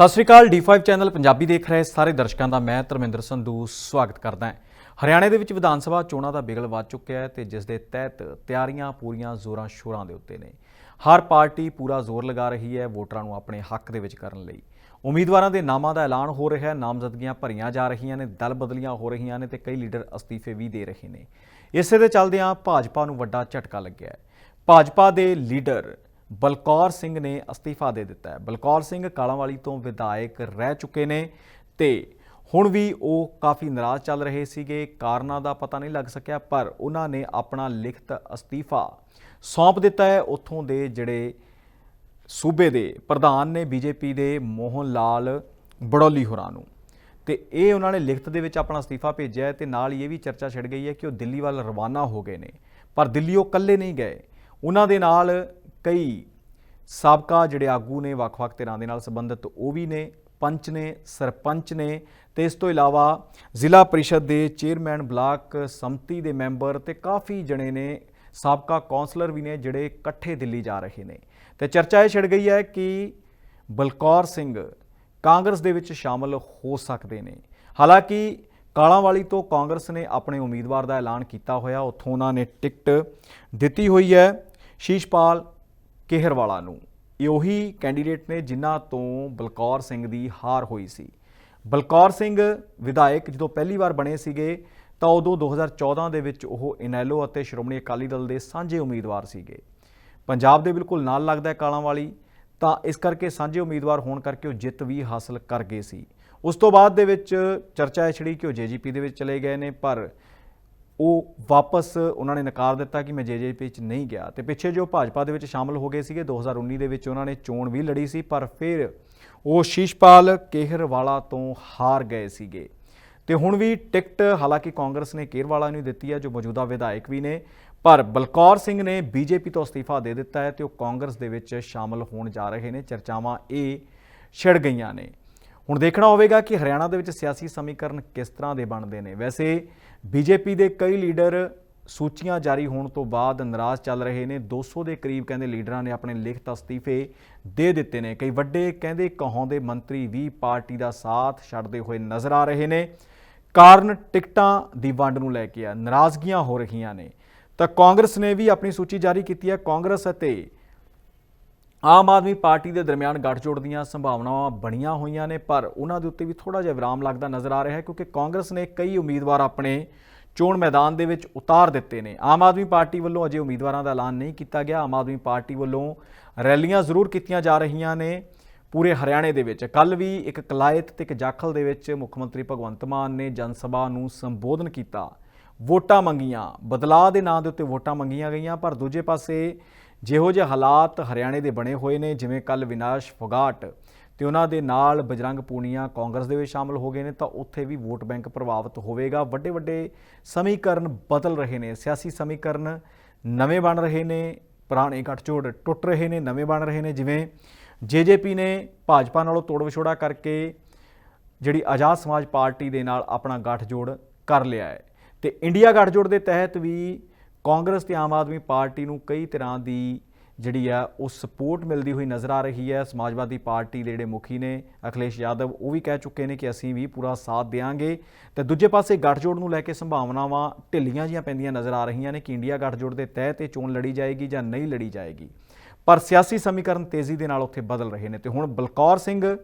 ਸਤਿ ਸ਼੍ਰੀ ਅਕਾਲ D5 channel Punjabi ਦੇਖ ਰਹੇ ਸਾਰੇ ਦਰਸ਼ਕਾਂ ਦਾ ਮੈਂ ਧਰਮਿੰਦਰ ਸੰਧੂ ਸਵਾਗਤ ਕਰਦਾ ਹਾਂ। ਹਰਿਆਣੇ ਦੇ ਵਿੱਚ ਵਿਧਾਨ ਸਭਾ ਚੋਣਾਂ ਦਾ ਬਿਗਲ ਵੱਜ ਚੁੱਕਿਆ ਹੈ ਤੇ ਜਿਸ ਦੇ ਤਹਿਤ ਤਿਆਰੀਆਂ ਪੂਰੀਆਂ ਜ਼ੋਰਾਂ ਸ਼ੋਰਾਂ ਦੇ ਉੱਤੇ ਨੇ। ਹਰ ਪਾਰਟੀ ਪੂਰਾ ਜ਼ੋਰ ਲਗਾ ਰਹੀ ਹੈ ਵੋਟਰਾਂ ਨੂੰ ਆਪਣੇ ਹੱਕ ਦੇ ਵਿੱਚ ਕਰਨ ਲਈ। ਉਮੀਦਵਾਰਾਂ ਦੇ ਨਾਮਾਂ ਦਾ ਐਲਾਨ ਹੋ ਰਿਹਾ ਹੈ, ਨਾਮਜ਼ਦਗੀਆਂ ਭਰੀਆਂ ਜਾ ਰਹੀਆਂ ਨੇ, ਦਲ ਬਦਲੀਆਂ ਹੋ ਰਹੀਆਂ ਨੇ ਤੇ ਕਈ ਲੀਡਰ ਅਸਤੀਫੇ ਵੀ ਦੇ ਰਹੇ ਨੇ। ਇਸੇ ਦੇ ਚੱਲਦਿਆਂ ਭਾਜਪਾ ਨੂੰ ਵੱਡਾ ਝਟਕਾ ਲੱਗਿਆ ਹੈ। ਭਾਜਪਾ ਦੇ ਲੀਡਰ ਬਲਕੌਰ ਸਿੰਘ ਨੇ ਅਸਤੀਫਾ ਦੇ ਦਿੱਤਾ ਹੈ। ਬਲਕੌਰ ਸਿੰਘ ਕਾਲਾਂਵਾਲੀ ਤੋਂ ਵਿਧਾਇਕ ਰਹਿ ਚੁੱਕੇ ਨੇ ਤੇ ਹੁਣ ਵੀ ਉਹ ਕਾਫੀ ਨਾਰਾਜ਼ ਚੱਲ ਰਹੇ ਸੀਗੇ। ਕਾਰਨਾਂ ਦਾ ਪਤਾ ਨਹੀਂ ਲੱਗ ਸਕਿਆ, ਪਰ ਉਹਨਾਂ ਨੇ ਆਪਣਾ ਲਿਖਤ ਅਸਤੀਫਾ ਸੌਂਪ ਦਿੱਤਾ ਹੈ। ਉੱਥੋਂ ਦੇ ਜਿਹੜੇ ਸੂਬੇ ਦੇ ਪ੍ਰਧਾਨ ਨੇ ਬੀਜੇਪੀ ਦੇ ਮੋਹਨ ਲਾਲ ਬੜੌਲੀ ਹੋਰਾਂ ਨੂੰ। ਤੇ ਇਹ ਉਹਨਾਂ ਨੇ ਲਿਖਤ ਦੇ ਵਿੱਚ ਆਪਣਾ ਅਸਤੀਫਾ ਭੇਜਿਆ ਹੈ ਤੇ ਨਾਲ ਹੀ ਇਹ ਵੀ ਚਰਚਾ ਛਿੜ ਗਈ ਹੈ ਕਿ ਉਹ ਦਿੱਲੀ ਵੱਲ ਰਵਾਨਾ ਹੋ ਗਏ ਨੇ। ਪਰ ਦਿੱਲੀ ਉਹ ਇਕੱਲੇ ਨਹੀਂ ਗਏ। ਉਹਨਾਂ ਦੇ ਨਾਲ ਕਈ ਸਾਬਕਾ ਜਿਹੜੇ ਆਗੂ ਨੇ ਵੱਖ-ਵੱਖ ਧਿਰਾਂ ਦੇ ਨਾਲ ਸੰਬੰਧਿਤ ਉਹ ਵੀ ਨੇ, ਪੰਚ ਨੇ, ਸਰਪੰਚ ਨੇ ਤੇ ਇਸ ਤੋਂ ਇਲਾਵਾ ਜ਼ਿਲ੍ਹਾ ਪਰਿਸ਼ਦ ਦੇ ਚੇਅਰਮੈਨ ਬਲਾਕ ਸੰਮਤੀ ਦੇ ਮੈਂਬਰ ਤੇ ਕਾਫੀ ਜਣੇ ਨੇ, ਸਾਬਕਾ ਕੌਂਸਲਰ ਵੀ ਨੇ ਜਿਹੜੇ ਇਕੱਠੇ ਦਿੱਲੀ ਜਾ ਰਹੇ ਨੇ। ਤੇ ਚਰਚਾ ਇਹ ਛਿੜ ਗਈ ਹੈ ਕਿ ਬਲਕੌਰ ਸਿੰਘ ਕਾਂਗਰਸ ਦੇ ਵਿੱਚ ਸ਼ਾਮਲ ਹੋ ਸਕਦੇ ਨੇ। ਹਾਲਾਂਕਿ ਕਾਲਾਂਵਾਲੀ ਤੋਂ ਕਾਂਗਰਸ ਨੇ ਆਪਣੇ ਉਮੀਦਵਾਰ ਦਾ ਐਲਾਨ ਕੀਤਾ ਹੋਇਆ, ਉੱਥੋਂ ਉਹਨਾਂ ਨੇ ਟਿਕਟ ਦਿੱਤੀ ਹੋਈ ਹੈ। ਸ਼ੀਸ਼ਪਾਲ ਕੇਹਰਵਾਲਾ ਨੂੰ। ਇਹ ਉਹੀ ਕੈਂਡੀਡੇਟ ਨੇ ਜਿਨ੍ਹਾਂ ਤੋਂ ਬਲਕੌਰ ਸਿੰਘ ਦੀ ਹਾਰ ਹੋਈ ਸੀ। ਬਲਕੌਰ ਸਿੰਘ ਵਿਧਾਇਕ ਜਦੋਂ ਪਹਿਲੀ ਵਾਰ ਬਣੇ ਸੀਗੇ, ਤਾਂ ਉਦੋਂ 2014 ਦੇ ਵਿੱਚ ਉਹ ਇਨੈਲੋ ਅਤੇ ਸ਼੍ਰੋਮਣੀ ਅਕਾਲੀ ਦਲ ਦੇ ਸਾਂਝੇ ਉਮੀਦਵਾਰ ਸੀਗੇ। ਪੰਜਾਬ ਦੇ ਬਿਲਕੁਲ ਨਾਲ ਲੱਗਦਾ ਕਾਲਾਂ ਵਾਲੀ ਤਾਂ ਇਸ ਕਰਕੇ ਸਾਂਝੇ ਉਮੀਦਵਾਰ ਹੋਣ ਕਰਕੇ ਉਹ ਜਿੱਤ ਵੀ ਹਾਸਲ ਕਰ ਗਏ ਸੀ। ਉਸ ਤੋਂ ਬਾਅਦ ਦੇ ਵਿੱਚ ਚਰਚਾ ਇਹ ਛੜੀ ਕਿ ਉਹ ਜੇਜੀਪੀ ਦੇ ਵਿੱਚ ਚਲੇ ਗਏ ਨੇ, ਪਰ ਉਹ ਵਾਪਸ ਉਹਨਾਂ ਨੇ ਨਕਾਰ ਦਿੱਤਾ ਕਿ ਮੈਂ ਜੇਜੇਪੀ ਚ ਨਹੀਂ ਗਿਆ। ਤੇ ਪਿੱਛੇ ਜੋ ਭਾਜਪਾ ਦੇ ਵਿੱਚ ਸ਼ਾਮਲ ਹੋ ਗਏ ਸੀਗੇ 2019 ਦੇ ਵਿੱਚ ਉਹਨਾਂ ਨੇ ਚੋਣ ਵੀ ਲੜੀ ਸੀ, ਪਰ ਫਿਰ ਉਹ ਸ਼ੀਸ਼ਪਾਲ ਕੇਹਰਵਾਲਾ ਤੋਂ ਹਾਰ ਗਏ ਸੀਗੇ। ਤੇ ਹੁਣ ਵੀ ਟਿਕਟ, ਹਾਲਾਂਕਿ ਕਾਂਗਰਸ ਨੇ ਕੇਰਵਾਲਾ ਨੂੰ ਦਿੱਤੀ ਹੈ ਜੋ ਮੌਜੂਦਾ ਵਿਧਾਇਕ ਵੀ ਨੇ, ਪਰ ਬਲਕੌਰ ਸਿੰਘ ਨੇ ਬੀਜੇਪੀ ਤੋਂ ਅਸਤੀਫਾ ਦੇ ਦਿੱਤਾ ਹੈ ਤੇ ਉਹ ਕਾਂਗਰਸ ਦੇ ਵਿੱਚ ਸ਼ਾਮਲ ਹੋਣ ਜਾ ਰਹੇ ਨੇ। ਚਰਚਾਵਾਂ ਇਹ ਛਿੜ ਗਈਆਂ ਨੇ। ਹੁਣ ਦੇਖਣਾ ਹੋਵੇਗਾ ਕਿ ਹਰਿਆਣਾ ਦੇ ਵਿੱਚ ਸਿਆਸੀ ਸਮੀਕਰਨ ਕਿਸ ਤਰ੍ਹਾਂ ਦੇ ਬਣਦੇ ਨੇ। ਵੈਸੇ ਬੀਜੇਪੀ ਦੇ ਕਈ ਲੀਡਰ ਸੂਚੀਆਂ ਜਾਰੀ ਹੋਣ ਤੋਂ ਬਾਅਦ ਨਾਰਾਜ਼ ਚੱਲ ਰਹੇ ਨੇ। 200 ਦੇ ਕਰੀਬ ਕਹਿੰਦੇ ਲੀਡਰਾਂ ਨੇ ਆਪਣੇ ਲਿਖਤ ਅਸਤੀਫੇ ਦੇ ਦਿੱਤੇ ਨੇ। ਕਈ ਵੱਡੇ ਕਹਿੰਦੇ ਕਹਾਉਂਦੇ ਮੰਤਰੀ ਵੀ ਪਾਰਟੀ ਦਾ ਸਾਥ ਛੱਡਦੇ ਹੋਏ ਨਜ਼ਰ ਆ ਰਹੇ ਨੇ। ਕਾਰਨ ਟਿਕਟਾਂ ਦੀ ਵੰਡ ਨੂੰ ਲੈ ਕੇ ਆ। ਨਾਰਾਜ਼ਗੀਆਂ ਹੋ ਰਹੀਆਂ ਨੇ। ਤਾਂ ਕਾਂਗਰਸ ਨੇ ਵੀ ਆਪਣੀ ਸੂਚੀ ਜਾਰੀ ਕੀਤੀ ਹੈ। ਕਾਂਗਰਸ ਅਤੇ ਆਮ ਆਦਮੀ ਪਾਰਟੀ ਦੇ ਦਰਮਿਆਨ ਗੱਠਜੋੜ ਦੀਆਂ ਸੰਭਾਵਨਾਵਾਂ ਬਣੀਆਂ ਹੋਈਆਂ ਨੇ, ਪਰ ਉਹਨਾਂ ਦੇ ਉੱਤੇ ਵੀ ਥੋੜਾ ਜਿਹਾ ਵਿਰਾਮ ਲੱਗਦਾ ਨਜ਼ਰ ਆ ਰਿਹਾ ਹੈ, ਕਿਉਂਕਿ ਕਾਂਗਰਸ ਨੇ ਕਈ ਉਮੀਦਵਾਰ ਆਪਣੇ ਚੋਣ ਮੈਦਾਨ ਦੇ ਵਿੱਚ ਉਤਾਰ ਦਿੱਤੇ ਨੇ। ਆਮ ਆਦਮੀ ਪਾਰਟੀ ਵੱਲੋਂ ਅਜੇ ਉਮੀਦਵਾਰਾਂ ਦਾ ਐਲਾਨ ਨਹੀਂ ਕੀਤਾ ਗਿਆ। ਆਮ ਆਦਮੀ ਪਾਰਟੀ ਵੱਲੋਂ ਰੈਲੀਆਂ ਜ਼ਰੂਰ ਕੀਤੀਆਂ ਜਾ ਰਹੀਆਂ ਨੇ ਪੂਰੇ ਹਰਿਆਣੇ ਦੇ ਵਿੱਚ। ਕੱਲ ਵੀ ਇੱਕ ਕਲਾਇਤ ਤੇ ਇੱਕ ਜਾਖਲ ਦੇ ਵਿੱਚ ਮੁੱਖ ਮੰਤਰੀ ਭਗਵੰਤ ਮਾਨ ਨੇ ਜਨ ਸਭਾ ਨੂੰ ਸੰਬੋਧਨ ਕੀਤਾ। ਵੋਟਾਂ ਮੰਗੀਆਂ। ਬਦਲਾਅ ਦੇ ਨਾਂ ਦੇ ਉੱਤੇ ਵੋਟਾਂ ਮੰਗੀਆਂ ਗਈਆਂ, ਪਰ ਦੂਜੇ ਪਾਸੇ ਜਿਹੋ ਜਿਹੇ ਹਾਲਾਤ ਹਰਿਆਣੇ ਦੇ ਬਣੇ ਹੋਏ ਨੇ, ਜਿਵੇਂ ਕੱਲ ਵਿਨਾਸ਼ ਫੋਗਾਟ, ਤੇ ਉਹਨਾਂ ਦੇ ਨਾਲ ਬਜਰੰਗ ਪੂਨੀਆ ਕਾਂਗਰਸ ਦੇ ਵਿੱਚ ਸ਼ਾਮਲ ਹੋ ਗਏ ਨੇ, ਤਾਂ ਉੱਥੇ ਵੀ ਵੋਟ ਬੈਂਕ ਪ੍ਰਭਾਵਿਤ ਹੋਵੇਗਾ। ਵੱਡੇ ਵੱਡੇ ਸਮੀਕਰਨ ਬਦਲ ਰਹੇ ਨੇ। ਸਿਆਸੀ ਸਮੀਕਰਨ ਨਵੇਂ ਬਣ ਰਹੇ ਨੇ, ਪੁਰਾਣੇ ਗੱਠਜੋੜ ਟੁੱਟ ਰਹੇ ਨੇ, ਨਵੇਂ ਬਣ ਰਹੇ ਨੇ। ਜਿਵੇਂ ਜੇਜੇਪੀ ਨੇ ਭਾਜਪਾ ਨਾਲੋਂ ਤੋੜ ਵਿਛੋੜਾ ਕਰਕੇ ਜਿਹੜੀ ਆਜ਼ਾਦ ਸਮਾਜ ਪਾਰਟੀ ਦੇ ਨਾਲ ਆਪਣਾ ਗੱਠਜੋੜ ਕਰ ਲਿਆ ਹੈ। ਤੇ ਇੰਡੀਆ ਗੱਠਜੋੜ ਦੇ ਤਹਿਤ ਵੀ ਕਾਂਗਰਸ ਤੇ ਆਮ ਆਦਮੀ ਪਾਰਟੀ ਨੂੰ ਕਈ ਤਰ੍ਹਾਂ ਦੀ ਜਿਹੜੀ ਆ, ਉਹ ਸਪੋਰਟ ਮਿਲਦੀ ਹੋਈ ਨਜ਼ਰ ਆ ਰਹੀ ਹੈ। ਸਮਾਜਵਾਦੀ ਪਾਰਟੀ ਦੇ ਜਿਹੜੇ ਮੁਖੀ ਨੇ, ਅਖਿਲੇਸ਼ ਯਾਦਵ, ਉਹ ਵੀ ਕਹਿ ਚੁੱਕੇ ਨੇ ਕਿ ਅਸੀਂ ਵੀ ਪੂਰਾ ਸਾਥ ਦੇਵਾਂਗੇ ਤੇ ਦੂਜੇ ਪਾਸੇ ਗੱਠਜੋੜ ਨੂੰ ਲੈ ਕੇ ਸੰਭਾਵਨਾਵਾਂ ਢਿੱਲੀਆਂ ਜੀਆਂ ਪੈਂਦੀਆਂ ਨਜ਼ਰ ਆ ਰਹੀਆਂ ਨੇ ਕਿ ਇੰਡੀਆ ਗੱਠਜੋੜ ਦੇ ਤਹਿ 'ਤੇ ਚੋਣ ਲੜੀ ਜਾਏਗੀ ਜਾਂ ਨਹੀਂ ਲੜੀ ਜਾਏਗੀ। ਪਰ ਸਿਆਸੀ ਸਮੀਕਰਨ ਤੇਜ਼ੀ ਦੇ ਨਾਲ ਉੱਥੇ ਬਦਲ ਰਹੇ ਨੇ। ਤੇ ਹੁਣ ਬਲਕੌਰ ਸਿੰਘ,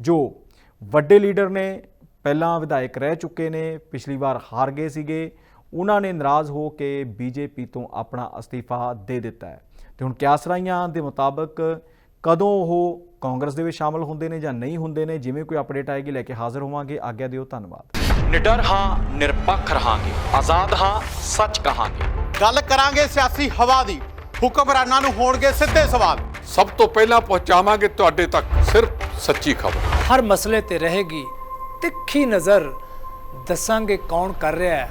ਜੋ ਵੱਡੇ ਲੀਡਰ ਨੇ, ਪਹਿਲਾਂ ਵਿਧਾਇਕ ਰਹਿ ਚੁੱਕੇ ਨੇ, ਪਿਛਲੀ ਵਾਰ ਹਾਰ ਗਏ ਸੀਗੇ। ਉਹਨਾਂ ਨੇ ਨਾਰਾਜ਼ ਹੋ ਕੇ ਬੀਜੇਪੀ ਤੋਂ ਆਪਣਾ ਅਸਤੀਫਾ ਦੇ ਦਿੱਤਾ ਹੈ। ਤੇ ਹੁਣ ਕਿਆਸ ਰਾਈਆਂ ਦੇ ਮੁਤਾਬਕ ਕਦੋਂ ਉਹ ਕਾਂਗਰਸ ਦੇ ਵਿੱਚ ਸ਼ਾਮਲ ਹੁੰਦੇ ਨੇ ਜਾਂ ਨਹੀਂ ਹੁੰਦੇ ਨੇ ਜਿਵੇਂ ਕੋਈ ਅਪਡੇਟ ਆਏਗੀ ਲੈ ਕੇ ਹਾਜ਼ਰ ਹੋਵਾਂਗੇ। ਆਗਿਆ ਦਿਓ ਧੰਨਵਾਦ। ਨਿਡਰ ਹਾਂ ਨਿਰਪੱਖ ਰਹਾਂਗੇ। ਆਜ਼ਾਦ ਹਾਂ ਸੱਚ ਕਹਾਂਗੇ। ਗੱਲ ਕਰਾਂਗੇ ਸਿਆਸੀ ਹਵਾ ਦੀ। ਹੁਕਮਰਾਨਾਂ ਨੂੰ ਹੋਣਗੇ ਸਿੱਧੇ ਸਵਾਲ। ਸਭ ਤੋਂ ਪਹਿਲਾਂ ਪਹੁੰਚਾਵਾਂਗੇ ਤੁਹਾਡੇ ਤੱਕ ਸਿਰਫ ਸੱਚੀ ਖਬਰ। ਹਰ ਮਸਲੇ ਤੇ ਰਹੇਗੀ ਤਿੱਖੀ ਨਜ਼ਰ। ਦੱਸਾਂਗੇ ਕੌਣ ਕਰ ਰਿਹਾ ਹੈ।